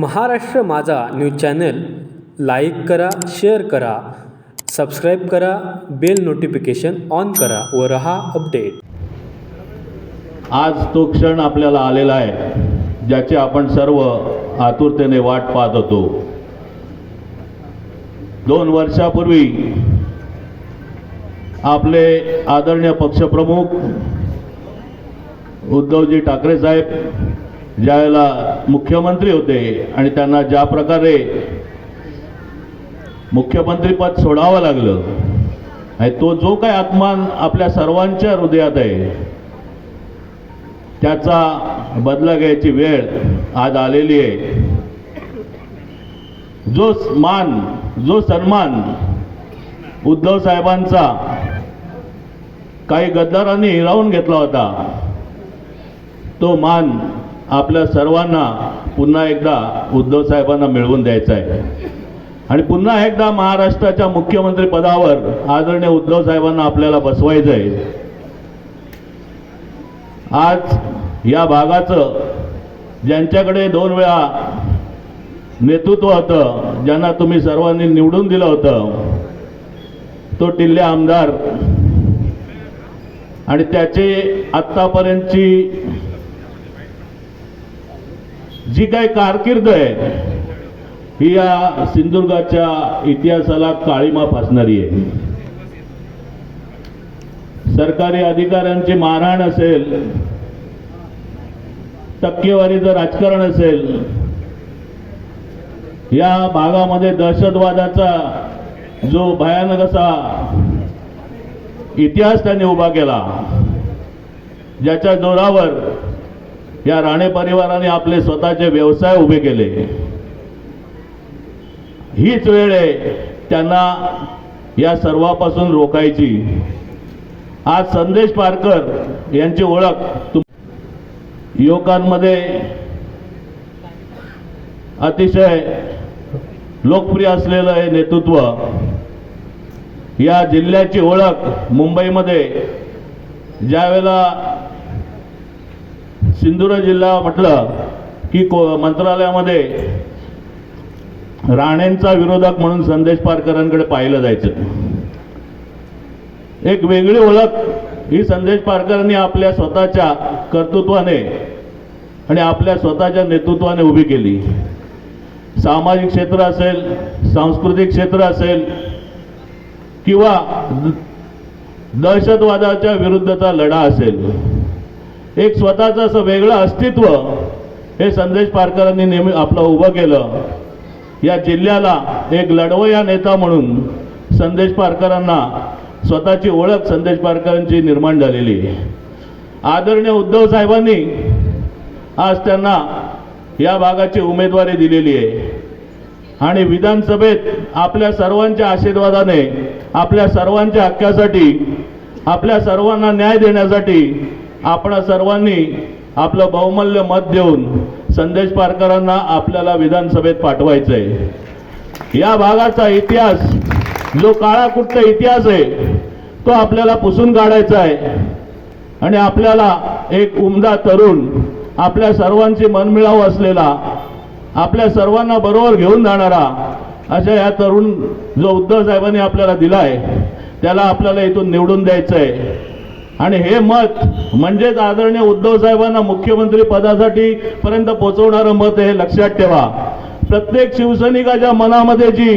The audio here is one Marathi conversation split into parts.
Maharashtra Majha news channel like करा शेअर करा सबस्क्राईब करा बेल नोटिफिकेशन ऑन करा व रहा अपडेट. आज तो क्षण आपल्याला आलेला आहे ज्याची आपण सर्व आतुरतेने वाट पाहत होतो. दोन वर्षापूर्वी आपले आदरणीय पक्षप्रमुख उद्धवजी ठाकरे साहेब ज्यावेळेला मुख्यमंत्री होते आणि त्यांना ज्या प्रकारे मुख्यमंत्रीपद सोडावं लागलं आणि तो जो काय आत्मान आपल्या सर्वांच्या हृदयात आहे त्याचा बदला घ्यायची वेळ आज आलेली आहे. जो मान जो सन्मान उद्धव साहेबांचा काही गद्दारांनी हिरावून घेतला होता तो मान आपल्या सर्वांना पुन्हा एकदा उद्धव साहेबांना मिळवून द्यायचं आहे. आणि पुन्हा एकदा महाराष्ट्राच्या मुख्यमंत्री पदावर आदरणीय उद्धव साहेबांना आपल्याला बसवायचं आहे. आज या भागाचं ज्यांच्याकडे दोन वेळा नेतृत्व होतं ज्यांना तुम्ही सर्वांनी निवडून दिलं होतं तो टिल्ले आमदार आणि त्याचे आत्तापर्यंतची जी काही कारकीर्द आहे ही या सिंधुदुर्गाच्या इतिहासाला काळीमा फासणारी आहे. सरकारी अधिकाऱ्यांची मारहाण असेल टक्केवारीचं राजकारण असेल या भागामध्ये दहशतवादाचा जो भयानक असा इतिहास त्यांनी उभा केला ज्याच्या जोरावर या राणे परिवाराने आपले स्वतःचे व्यवसाय उभे केले. हीच वेळ आहे त्यांना या सर्वापासून रोखायची. आज संदेश पारकर यांची ओळख तुम युवकांमध्ये अतिशय लोकप्रिय असलेलं हे नेतृत्व. या जिल्ह्याची ओळख मुंबईमध्ये ज्यावेळेला सिंधुदुर्ग जिल्हा म्हटलं की को मंत्रालयामध्ये राणेंचा विरोधक म्हणून संदेश पारकरांकडे पाहिलं जायचं. एक वेगळी ओळख ही संदेश पारकरांनी आपल्या स्वतःच्या कर्तृत्वाने आणि आपल्या स्वतःच्या नेतृत्वाने उभी केली. सामाजिक क्षेत्र असेल सांस्कृतिक क्षेत्र असेल किंवा दहशतवादाच्या विरुद्धचा लढा असेल एक स्वतःचं असं वेगळं अस्तित्व. हे संदेश पारकरांनी नेहमी आपलं उभं केलं. या जिल्ह्याला एक लढवया नेता म्हणून संदेश पारकरांना स्वतःची ओळख संदेश पारकरांची निर्माण झालेली. आहे आदरणीय उद्धव साहेबांनी आज त्यांना या भागाची उमेदवारी दिलेली आहे. आणि विधानसभेत आपल्या सर्वांच्या आशीर्वादाने आपल्या सर्वांच्या हक्कासाठी आपल्या सर्वांना न्याय देण्यासाठी आपण सर्वांनी आपलं बहुमूल्य मत देऊन संदेश पारकरांना आपल्याला विधानसभेत पाठवायचं आहे या भागाचा इतिहास जो काळाकुट्ट इतिहास आहे तो आपल्याला पुसून काढायचा आहे आणि आपल्याला एक उमदा तरुण आपल्या सर्वांची मनमिळाव असलेला आपल्या सर्वांना बरोबर घेऊन जाणारा अशा या तरुण जो उद्धव साहेबांनी आपल्याला दिलाय त्याला आपल्याला इथून निवडून द्यायचं आहे आणि हे मत म्हणजेच आदरणीय उद्धव साहेबांना मुख्यमंत्री पदासाठी पर्यंत पोहोचवणारं मत हे लक्षात ठेवा. प्रत्येक शिवसैनिकाच्या मनामध्ये जी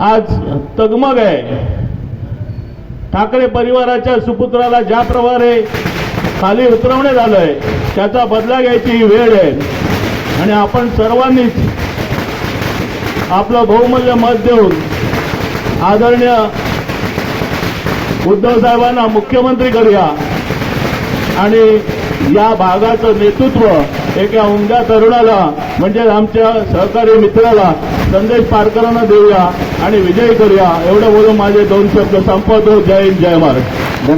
आज तगमग आहे ठाकरे परिवाराच्या सुपुत्राला ज्या प्रकारे खाली उतरवण्यात आलंय त्याचा बदला घ्यायची ही वेळ आहे. आणि आपण सर्वांनीच आपलं बहुमूल्य मत देऊन आदरणीय उद्धव साहेबांना मुख्यमंत्री करूया आणि या भागाचं नेतृत्व एका उमद्या तरुणाला म्हणजे आमच्या सहकारी मित्राला संदेश पारकरांना देऊया आणि विजय करूया. एवढं बोलून माझे दोन शब्द संपवतो. जय हिंद जय महाराष्ट्र